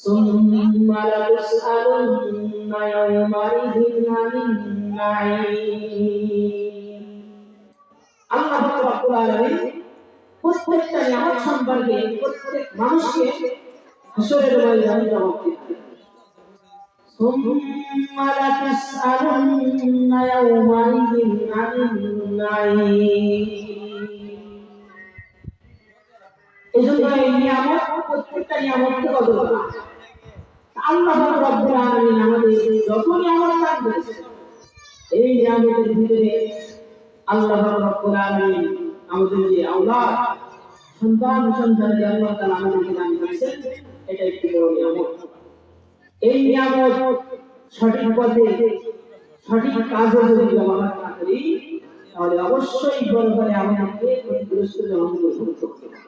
ثم لتسألن يومئذ عن النعيم আল্লাহ রাব্বুল আলামিন প্রত্যেকটা নিয়ামত সম্পর্কে প্রত্যেক মানুষকে হাসরের ময়দানে জবাব দিতে ثم لتسألن يومئذ عن النعيم এই জন্য এই নিয়ামত প্রত্যেকটা নিয়ামতকে কদর করা আল্লাহ রাব্বুল আলামিন আমাদের যত নিয়ামত এই নিয়ামতের ভিতরে সন্তান সন্তান যে এটা একটি বড় এই নিয়ামত সঠিক পথে, সঠিক কাজে করি, তাহলে অবশ্যই বড় আমাদেরকে ক্ষতিগ্রস্ত জনগণ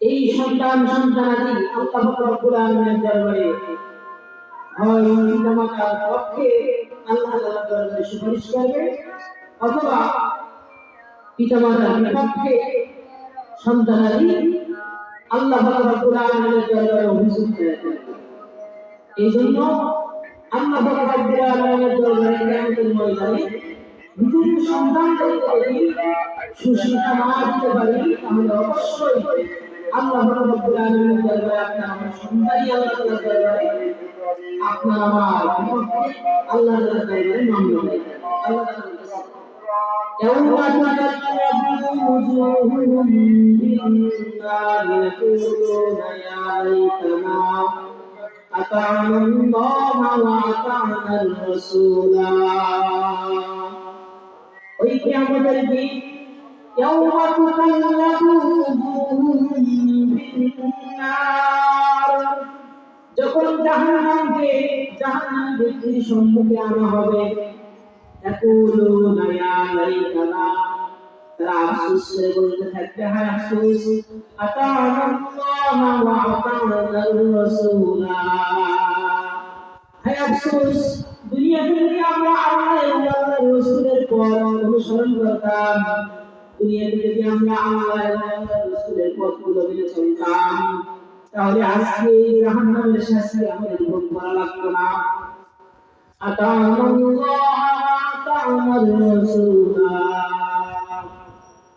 এই পিতামাতার পক্ষে আল্লাহ তাআলার দরবারে সুপারিশ করবে। এই জন্য আল্লাহ নিজের সন্তানদেরকে যদি সুশিক্ষা না দিতে পারি তাহলে অবশ্যই আল্লাহ রাব্বুল আলামিনের দরবারে আপনার আমার সন্তানই আল্লাহ তাআলার দরবারে আপনার আমার বিপক্ষে আল্লাহ তাআলার দরবারে মামলা হবে আল্লাহ তাআলা বলতেছেন يوم تتقلب وجوههم بالنار يقولون يا ليتنا أطعنا الله وأطعنا الرسولا ওই কিয়ামতের দিন ইয়াউমা যখন জাহান্নামকে জাহান্নাম ব্যক্তির সম্মুখে আনা হবে তাকুলুনা ইয়া লাইতানা। তারা আফসোস করে বলতে থাকবে, হায় আফসোস আতানাল্লাহ ওয়া আতানার রাসূলা। হায় আফসোস দুনিয়া থেকে আমরা আল্লাহ এবং আল্লাহর রাসূলের পথ অনুসরণ করতাম, দুনিয়াতে যদি আমরা আল্লাহ এবং আল্লাহর রাসূলের পথ অনুসরণ চলতাম তাহলে আজকে এই জাহান্নামের শাস্তি আমাদের ভোগ করা লাগতো না।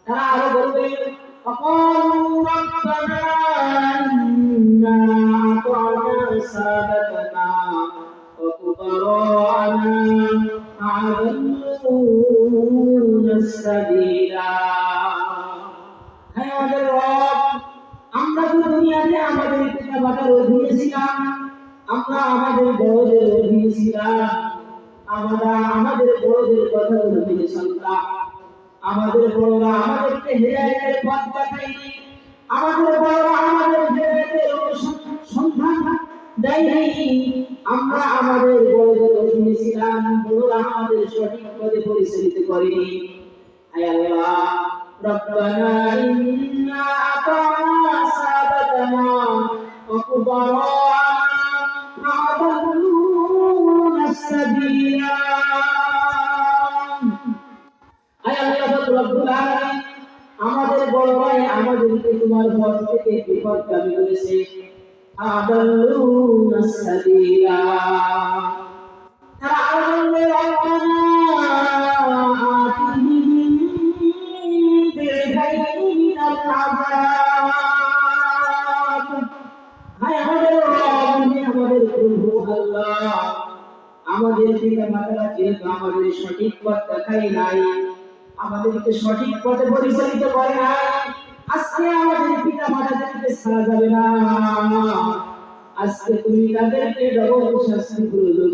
তারা আরও বলবে অপর মাতার অধীনে ছিলাম আমরা আমাদের বড়দের অধীনে ছিলাম আমরা আমাদের বড়দের কথাগুলো মেনে চলতাম আমাদের বড়রা আমাদেরকে হেদায়েতের পথ দেখায়নি আমাদের বড়রা আমাদের হেদায়েতের সন্ধান দেয়নি আমরা আমাদের বড়দের অধীনে ছিলাম বড়রা আমাদের সঠিক পথে পরিচালিত করেনি আয় আল্লাহ ربنا إنا أطعنا سادتنا وكبراءنا فأضلونا السبيلا আয় আল্লাহ রব্বুল আলামিন আমাদের বড় ভাই আমাদেরকে তোমার পথ থেকে বিপদগামী করেছে আদাল্লুনা সাবিলা তারা আরো বলবে রব্বানা আতিহিম বিলখাইরি মিনাল আযাব আমাদের পিতা মাতারা যেহেতু আমাদের সঠিক পথ দেখাই নাই, আমাদেরকে সঠিক পথে পরিচালিত করে আজকে আমাদের পিতা মাতাদেরকে ছাড়া যাবে না। আজকে তুমি তাদেরকে ডবল শাস্তি প্রয়োজন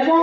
এবং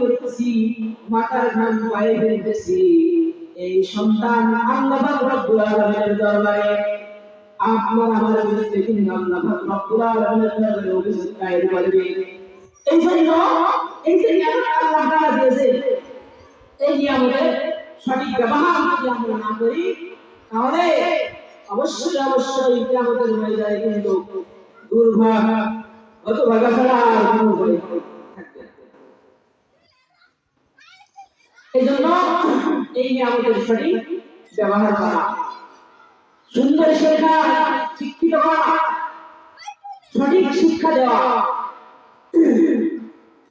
করতেছি মাথার ঘাম পায়ে ফেলতেছি। এই সন্তান আল্লাহ রব্বুল আলামিনের দরবারে, আপনার আমার বিরুদ্ধে কিন্তু আল্লাহ রব্বুল আলামিনের দরবারে অভিযোগ দায়ের করবে। এই জন্য, এই যে নিয়ামত আল্লাহ তাআলা দিয়েছে এই নিয়ামতের সঠিক ব্যবহার যদি আমরা না করি, তাহলে অবশ্যই অবশ্যই কিয়ামতের ময়দানে কিন্তু দুর্ভাগ হতভাগা ছাড়া আর কোনো উপায় থাকবে। এই জন্য সুন্দর শিক্ষা শিক্ষিত সঠিক শিক্ষা দেওয়া।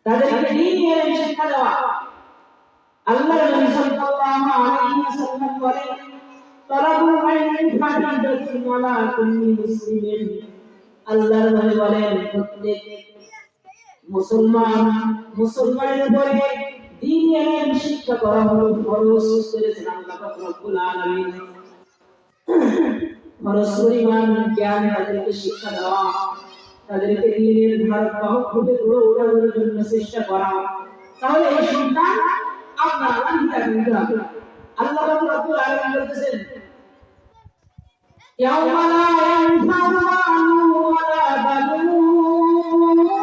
তাদেরকে শিক্ষা দেওয়া। আল্লাহ নবী সাল্লাল্লাহু আলাইহি ওয়াসাল্লাম আল্লাহর নবী বলেন, প্রত্যেক মুসলমান মুসলমানের উপরে দিনের শিক্ষা করা হলো, ফরজ করেছেন আল্লাহ রব্বুল আলামিন। পরিমাণ, জ্ঞান তাদেরকে শিক্ষা দেওয়া, তাদেরকে দিনের হতে পুরো ওঠানোর জন্য চেষ্টা করা। তাহলে এই সন্তান আপনার আল্লাহ রব্বুল আলামিন বলতেছেন يوم لا ينفع مال ولا بنون.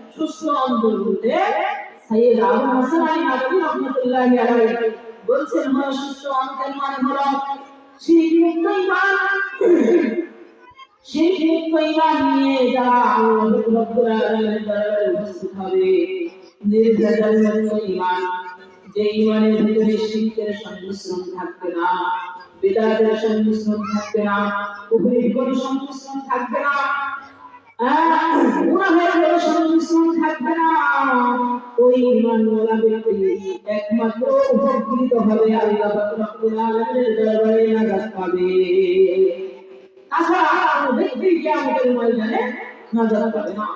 সুস্থ অন্তর বলতে সাইয়েদ আবু হাসান আলী নাদবী রহমাতুল্লাহি আলাইহি বলছেন হলো সুস্থ অন্তর মানে হলো? শিরক মুক্ত ঈমান শিরক মুক্ত ঈমান নিয়ে যারা আল্লাহ রব্বুল আলামিনের দরবারে উপস্থিত হবে। নির্ভেজাল মুক্ত ঈমান যে ঈমানের ভিতরে শিরকের সংমিশ্রণ থাকবে না, বিদাতের সংমিশ্রণ থাকবে না কুফরির কোনো সংমিশ্রণ থাকবে না না। ওই একমাত্র উপকৃত হবে আল্লাহ পাবে। তাছাড়া ব্যক্তি কিয়ামতের ময়দানে পাবে না।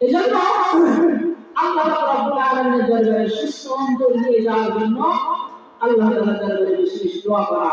এজন্য আল্লাহ রব্বুল আলামিনের দরবারে সুস্থ অন্তর যাওয়ার জন্য আল্লাহ তাআলার দরবারে বেশি বেশি দোয়া করা।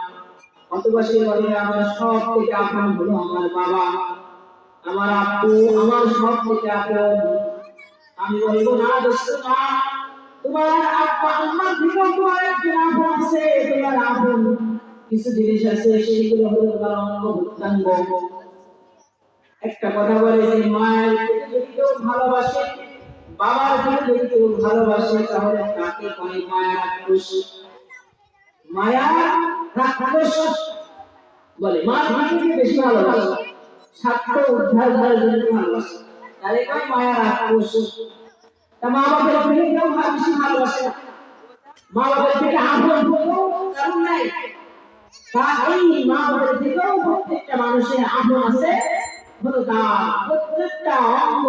অথবা সে বলবে আমার সব থেকে আপন হলো আমার বাবা। আমার আপু, আমার সব থেকে আপন। আমি বলব, না না। কিছু জিনিস আছে অঙ্গ একটা কথা বলে যে, মায়ের যদি কেউ ভালোবাসে, বাবার যদি ভালোবাসে, তাহলে তাকে মায়া মায়া রাক্ষস বলে বেশি ভালোবাসে। তা মা বাবার থেকে থেকে কোনো কারণ নাই। তা এই মা বাবার থেকেও প্রত্যেকটা মানুষের আপন আছে। হলো তার প্রত্যেকটা অঙ্গ